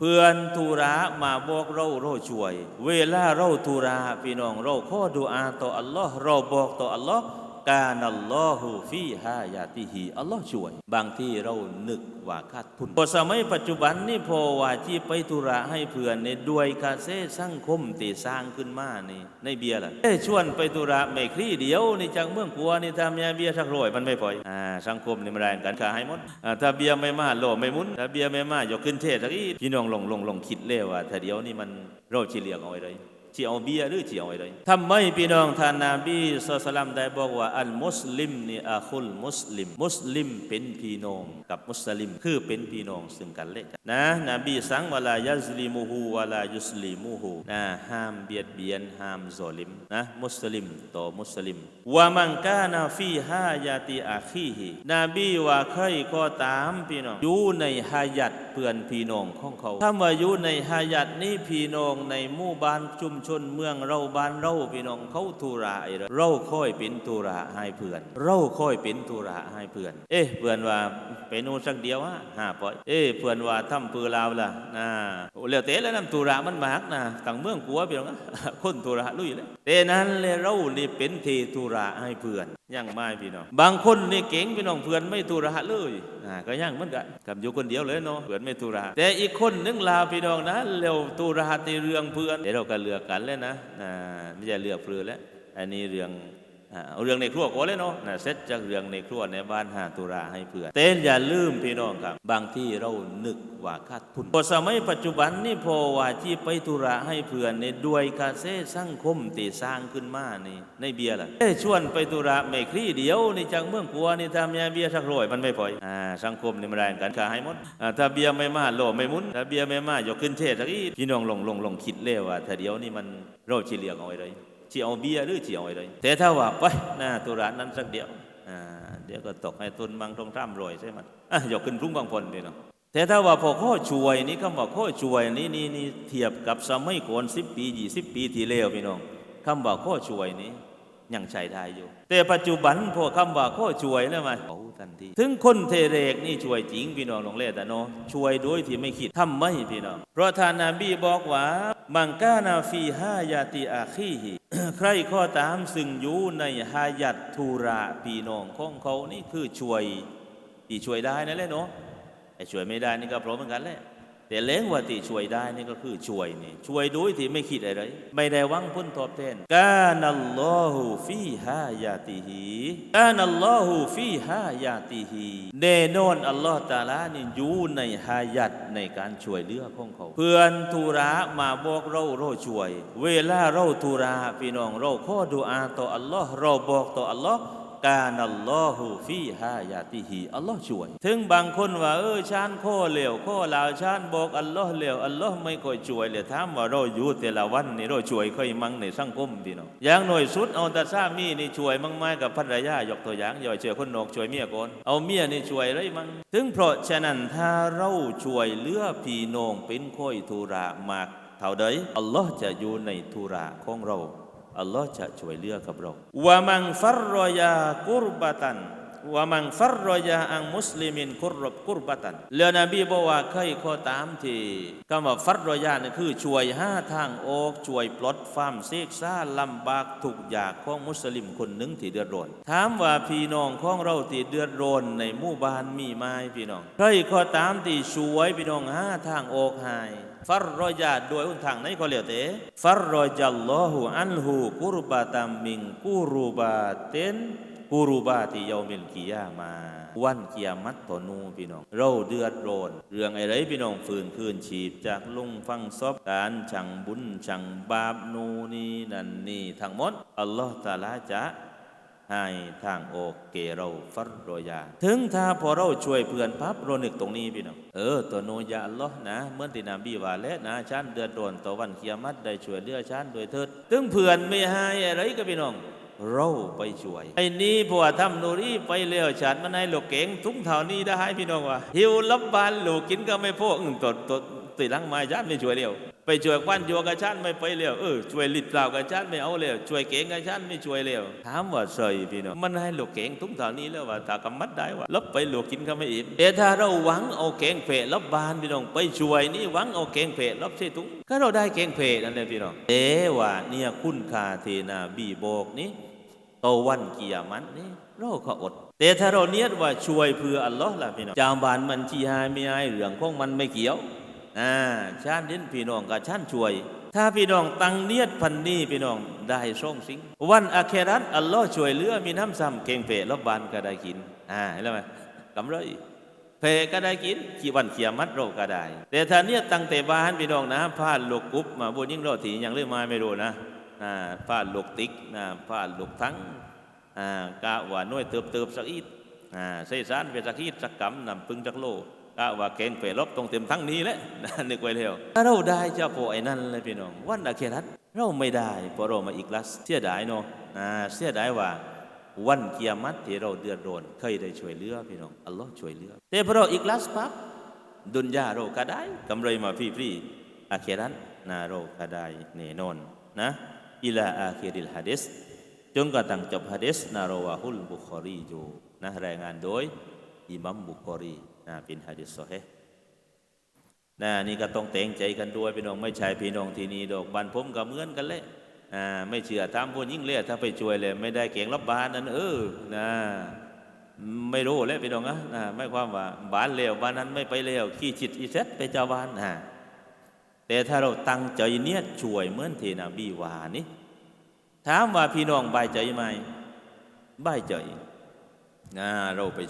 เพื่อนทุระมาบอกเราเราช่วย เวลาเราทุระพี่น้องเราขอดูอาต่ออัลลอฮ์เราบอกต่ออัลลอฮ์ กานัลลอฮุฟีฮายาติฮีอัลลอฮ์ช่วย บางที่เรานึกว่าขาดทุนพอสมัยปัจจุบันนี่พอว่าที่ไปธุระให้เพื่อนในด้วยกาเซสังคมตีสร้างขึ้นมานี่ในเบียร์ล่ะเอ้ชวนไปธุระไม่คลี่เดียวนี่จากเมืองกัวนี่ทำยาเบียร์สักร้อยมันไม่พออ่าสังคมนี่มันแรงกันขาให้หมดอ่าถ้าเบียร์ไม่มาโลไม่มุนถ้าเบียร์ไม่มาอยกขึ้นเทศสักอีพี่น้องลงลงลงคิดเลยว่าถ้าเดียวนี่มันเราจะเลียเอาไว้เลย ที่เอาเบียหรือที่เอาอะไรทำไมพี่น้องท่านนาบีสุลต่านได้บอกว่าอัลมุสลิมนี่อาคุลมุสลิม มุสลิมเป็นพี่น้องกับมุสลิม คือเป็นพี่น้องซึ่งกันและกันนะนบีสั่งวลายัซลิมูฮูวลายุสลิมูฮูนะห้ามเบียดเบียนห้ามซอลิมนะมุสลิมต่อมุสลิมว่ามันกานาฟีฮายาติอาคีฮีนบีว่าใครก็ตามพี่น้องอยู่ในฮายัดเพื่อนพี่น้องของเขาถ้ามาอยู่ในฮายัดนี้พี่น้องในหมู่บ้านชุมชนเมืองเราบ้านเราพี่น้องเขาทุระไอ้เราเราค่อยเป็นทุระให้เพื่อน เราค่อยเป็นทุระให้เพื่อน เอ๊ะเพื่อนว่าไปนู่นสักเดียวฮะห้าปอยเอ๊ะเพื่อนว่าทำเปือลาวล่ะนะเลี้ยเตะแล้วนำทุระมันมากนะต่างเมืองกลัวพี่น้องคนทุระลุยเลยแต่นั้นเลยเรานี่เป็นเททุระให้เพื่อน ยังไม่พี่น้องบางคนนี่เก่งพี่น้องเพื่อนไม่ทุระเลยอ่าก็ยังเหมือนกันกับอยู่คนเดียวเลยเนาะเพื่อนไม่ทุระแต่อีกคนนึงลาพี่น้องนะเร็วทุระตีเรื่องเพื่อนเดี๋ยวเราก็เลือกกันเลยนะอ่าไม่ใช่เลือกเพื่อนแล้วอันนี้เรื่อง เอาเรื่องในครัวก่อนเลยเนาะนะเสร็จจากเรื่องในครัวในบ้านหาตุราให้เพื่อนเต้นอย่าลืมพี่น้องครับ บางที่เรานึกว่าขาดทุนพอสมัยปัจจุบันนี่พอว่าที่ไปตุระให้เพื่อนในด้วยกาเซสังคมตีสร้างขึ้นมานี่ในเบียร์ล่ะเอ้ชวนไปตุระไม่คลี่เดียวในจากเมืองกัวนี่ทำยาเบียร์สักร้อยมันไม่พออ่าสังคมนี่มันแรงกันขาให้หมดอ่าถ้าเบียร์ไม่มาโลไม่มุนถ้าเบียร์ไม่มาอยกขึ้นเทศสักอีพี่น้องลงลงลงคิดเลยว่าถ้าเดียวนี่มันเราจะเลียงเอาไว้เลย ที่เอาเบียหรือที่เอาอะไรแต่ถ้าว่าไปหน้าตุระนั้นสักเดียวเดี๋ยวก็ตกให้ตุนบางตรงท่ามรวยใช่ไหมอะยกขึ้นรุ่งบางพลพี่น้องแต่ถ้าว่าพอข้อช่วยนี่คำว่าข้อช่วยนี่นี่นี่เทียบกับสมัยก่อนสิบปียี่สิบปีที่แล้วพี่น้องคำว่าข้อช่วยนี้ยังใช้ได้อยู่ แต่ปัจจุบันพอคำว่าข้อช่วยแล้วมันโอ้ทันทีถึงคนเทเรกนี่ช่วยจริงพี่น้องลงเล่แต่เนาะช่วยโดยที่ไม่คิดทำไม่พี่น้องเพราะท่านนบีบอกว่ามังกานาฟีฮายาติอาคีฮี ใครข้อตามซึ่งอยู่ในหายัดทูระพี่น้องของเขานี่คือช่วยที่ช่วยได้นั่นแหละเนาะไอ้ช่วยไม่ได้นี่ก็เพราะเหมือนกันแหละ แต่เล้งว่าที่ช่วยได้นี่ก็คือช่วยนี่ช่วยโดยที่ไม่คิดอะไรไม่ได้วังผลตอบแทนกานัลลอฮุฟีฮายาติฮีกานัลลอฮุฟีฮายาติฮีแน่นอนอัลลอฮ์ตาลานี่อยู่ในฮายัดในการช่วยเหลือของเขา เพื่อนทุระมาบอกเราเราช่วย เวลาเราทุระพี่น้องเราข้อดุอาต่ออัลลอฮ์เราบอกต่ออัลลอฮ์ กานัลลอฮุฟีฮายาติฮีอัลลอฮ์ช่วย ถึงบางคนว่าเออชานข้อเหลวข้อลาวชานบอกอัลลอฮ์เหลวอัลลอฮ์ไม่ค่อยช่วยเลยถามว่าเราอยู่แต่ละวันนี่เราช่วยค่อยมั่งในสังคมพี่น้องอย่างหน่อยสุดเอาแต่สามีนี่ช่วยมั่งไม้กับภรรยายกตัวอย่างย่าเชื่อคนนอกช่วยเมียก่อนเอาเมียนี่ช่วยไรมั่งถึงเพราะฉะนั้นถ้าเราช่วยเลือพี่น้องเป็นค่อยทุระมากเท่าใดอัลลอฮ์จะอยู่ในธุระของเรา อัลลอฮ์จะช่วยเหลือกับเราว่ามังฟัรรอยากุรบะตันว่ามังฟัรรอยาอังมุสลิมินกุรบกุรบะตันเรือนบีบอกว่าใครข้อตามที่คำว่าฟัรรอยานี่คือช่วยห้าทางออกช่วยปลดความเสกซ่าลำบากทุกอยางของมุสลิมคนหนึ่งที่เดือดร้อนถามว่าพี่น้องของเราที่เดือดร้อนในหมู่บ้านมีไหมพี่น้องใครข้อตามที่ช่วยพี่น้องห้าทางออกหาย ฟัรรอยาดโดยอุนทางไหนก็เหลียวเตฟัรรอจัลลอฮุอันหูกุรบาตัมมิงกุรุบาเตนกุรุบาติยามิลกิยามา วันกิยมัตตอนูพี่น้อง เราเดือดร้อน เรื่องอะไรพี่น้องฝืนคืนชีพจากลุงฟังซอบการชังบุญชังบาปนูนี่นั่นนี่ทั้งหมด อัลลอฮฺตาลาจะ ให้ทางออเกเราฟัรโรยา ถึงถ้าพอเราช่วยเพื่อนพับโรนึกตรงนี้พี่น้องเออตัวโนยาลอนะเมื่อที่นบีว่าแล้วนะฉันเดือดร้อนต่อวันเคียมัดได้ช่วยเลือฉันโดยเถิดถึงเพื่อนไม่ให้อะไรก็พี่น้องเราไปช่วย ไอ้นี้พวกทำนูรีไปเลี้ยวฉันมันให้ลูกเก่งทุกเท่านี้ได้ให้พี่น้องว่าหิวลับบานหลูกกินก็ไม่พออึ้งตดตดติลังม้ยันไม่ช่วยเลี้ยว ไปช่วยควันโยกับฉันไม่ไปแล้วเออช่วยลิดเปล่ากับฉันไม่เอาแล้วช่วยเก่งกับฉันไม่ช่วยแล้วถามว่าใส่พี่น้องมันให้หลูกเก่งตุ้งเท่านี้แล้วว่าตากำมัดได้ว่าลบไปหลูกกินก็ไม่อิ่มแต่ถ้าเราหวังเอาเก่งเพลลบบานพี่น้องไปช่วยนี่หวังเอาเก่งเพลลบใช่ตุ้งก็เราได้เก่งเพลนั่นแหละพี่น้องเอ๋ว่าเนี่ยคุณคาเทนาบีโบกนี้โตวันเกียมันนี่เราก็อดแต่ถ้าเราเนียดว่าช่วยเพื่ออัลลอฮ์ล่ะพี่น้องจามบานมันที่หายไม่หายเรื่องของมันไม่เกี่ยว อ่าชาติเด่นพี่น้องกับชาติช่วย ถ้าพี่น้องตั้งเนียดพันนี้พี่น้องได้ส่งสิง วันอาเครัตอัลลอฮ์ช่วยเหลือมีน้ำซ้ำเก่งเพลรอบบานก็ได้กินอ่าเห็นไหมกำไรเพก็ได้กินกี่วันเขียมัดเรก็ได้ แต่ถ้าเนียดตั้งแต่บ้านพี่น้องนะพาดลูกกุ๊บมาบนยิ่งเราถีอย่างเรื่องมาไม่รู้นะอ่าพาดลูกติ๊กนะพาดลูกทั้งอ่ากะว่าน้อยเติบเติบสักอีกอ่าใส่สารเวสักอีกสักกำนำปึงจักโล กะว่าเก่งเปรลบตรงเต็มทั้งนี้แหละนึกไว้แล้วเราได้เจ้าโปไอ้นั่นเลยพี่น้องวันอาเครัตเราไม่ได้เพราะเรามาอีกลัสเสียดายเนาะเสียดายว่าวันเกียรติที่เราเดือดร้อนเคยได้ช่วยเหลือพี่น้องอัลลอฮ์ช่วยเหลือแต่พอเราอีกลัสปั๊บดุนยาเราก็ได้กำไรมาฟรีๆอาเครัตนาเราก็ได้แน่นอนนะอิลาอาเคริลฮะดิษจนกระทั่งจบฮะดิษนารวาฮุลบุคอรีอยู่นะรายงานโดยอิมัมบุคอรี นะเป็นฮะดิษซอฮีห์นะนี่ก็ต้องแต่งใจกันด้วยพี่น้องไม่ใช่พี่น้องที่นี่ดอกบันผมก็เหมือนกันเลยอ่าไม่เชื่อตามพวกยิ่งเลยถ้าไปช่วยเลย ไม่ได้เก่งรับบานนั้น เออนะไม่รู้เลยพี่น้องนะนะไม่ความว่าบ้านเลวบ้านนั้นไม่ไปเลวขี้จิตอีเซ็ตไปเจ้าบ้านนะแต่ถ้าเราตั้งใจเนี่ยช่วยเหมือนเที่นบีวานี่ถามว่าพี่น้องบายใจไหมบายใจนะเราไป